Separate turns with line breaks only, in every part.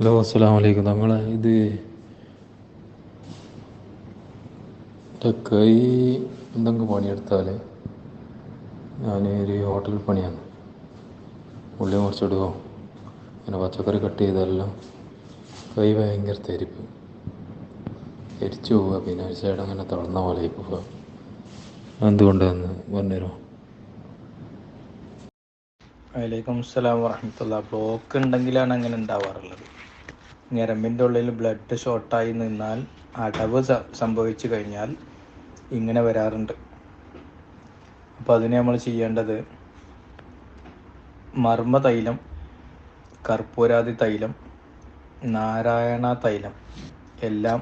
Hello അസ്സാം വലൈക്കും നമ്മൾ ഇത് കൈ എന്തെങ്കിലും പണിയെടുത്താൽ ഞാൻ ഒരു ഹോട്ടൽ പണിയാണ്. ഉള്ളി മുറിച്ചിടുകയോ പിന്നെ പച്ചക്കറി കട്ട് ചെയ്തെല്ലാം. കൈ ഭയങ്കര തെരിപ്പ്. എരിച്ചു പോവുക പിന്നെ ഒരു സൈഡ് അങ്ങനെ തളർന്ന പോലെ പോവുക എന്തുകൊണ്ടാന്ന് പറഞ്ഞുതരുമോ?
വലൈക്കും അസ്സലാം വറഹമത്തുള്ള ബ്ലോക്ക് ഉണ്ടെങ്കിലാണ് അങ്ങനെ ഉണ്ടാവാറുള്ളത്. ഞരമ്പിന്റെ ഉള്ളിൽ ബ്ലഡ് ഷോർട്ടായി നിന്നാൽ അടവ് സംഭവിച്ചു കഴിഞ്ഞാൽ ഇങ്ങനെ വരാറുണ്ട്. അപ്പോൾ അതിന് നമ്മൾ ചെയ്യേണ്ടത് മർമ്മ തൈലം കർപ്പൂരാതി തൈലം നാരായണ തൈലം എല്ലാം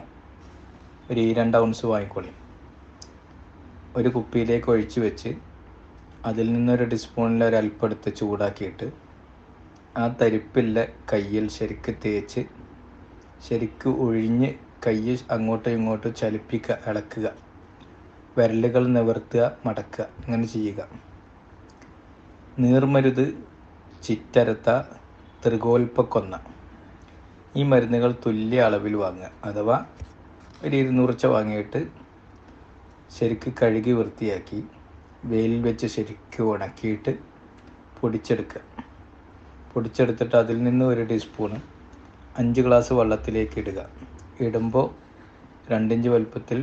ഒരു ഈ രണ്ട് ഔൺസ് വാങ്ങിക്കൊള്ളി ഒരു കുപ്പിയിലേക്ക് ഒഴിച്ച് വെച്ച് അതിൽ നിന്നൊരു ടീസ്പൂണിൽ എടുത്ത് ചൂടാക്കിയിട്ട് ആ തരിപ്പില്ല കയ്യിൽ ശരിക്ക് തേച്ച് ശരിക്ക് ഒഴിഞ്ഞ് കൈ അങ്ങോട്ടും ഇങ്ങോട്ടും ചലിപ്പിക്കുക ഇളക്കുക വിരലുകൾ നിവർത്തുക മടക്കുക. ഇങ്ങനെ ചെയ്യുക. നീർമരുത് ചിറ്റരത്ത ത്രികോൽപ്പക്കൊന്ന. ഈ മരുന്നുകൾ തുല്യ അളവിൽ വാങ്ങുക. അഥവാ ഒരു ഇരുന്നൂറച്ച വാങ്ങിയിട്ട് ശരിക്ക് കഴുകി വൃത്തിയാക്കി വെയിലിൽ വെച്ച് ശരിക്ക് ഉണക്കിയിട്ട് പൊടിച്ചെടുക്കുക. പൊടിച്ചെടുത്തിട്ട് അതിൽ നിന്ന് ഒരു ടീസ്പൂണ് അഞ്ച് ഗ്ലാസ് വെള്ളത്തിലേക്ക് ഇടുക ഇടുമ്പോൾ രണ്ടിഞ്ച് വലുപ്പത്തിൽ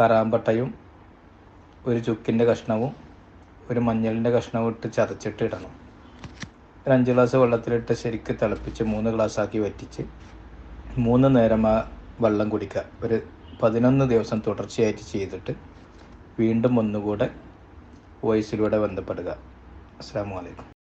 കറാമ്പട്ടയും ഒരു ചുക്കിന്റെ കഷ്ണവും ഒരു മഞ്ഞളിന്റെ കഷ്ണവും ഇട്ട് ചതച്ചിട്ട് ഇടണം. ഒരു അഞ്ച് ഗ്ലാസ് വെള്ളത്തിലിട്ട് ശരിക്ക് തിളപ്പിച്ച് മൂന്ന് ഗ്ലാസ് ആക്കി വറ്റിച്ച് മൂന്ന് നേരം ആ വെള്ളം കുടിക്കുക. ഒരു പതിനൊന്ന് ദിവസം തുടർച്ചയായിട്ട് ചെയ്തിട്ട് വീണ്ടും ഒന്നുകൂടെ വോയിസിലൂടെ ബന്ധപ്പെടുക. അസ്സാം വലൈക്കും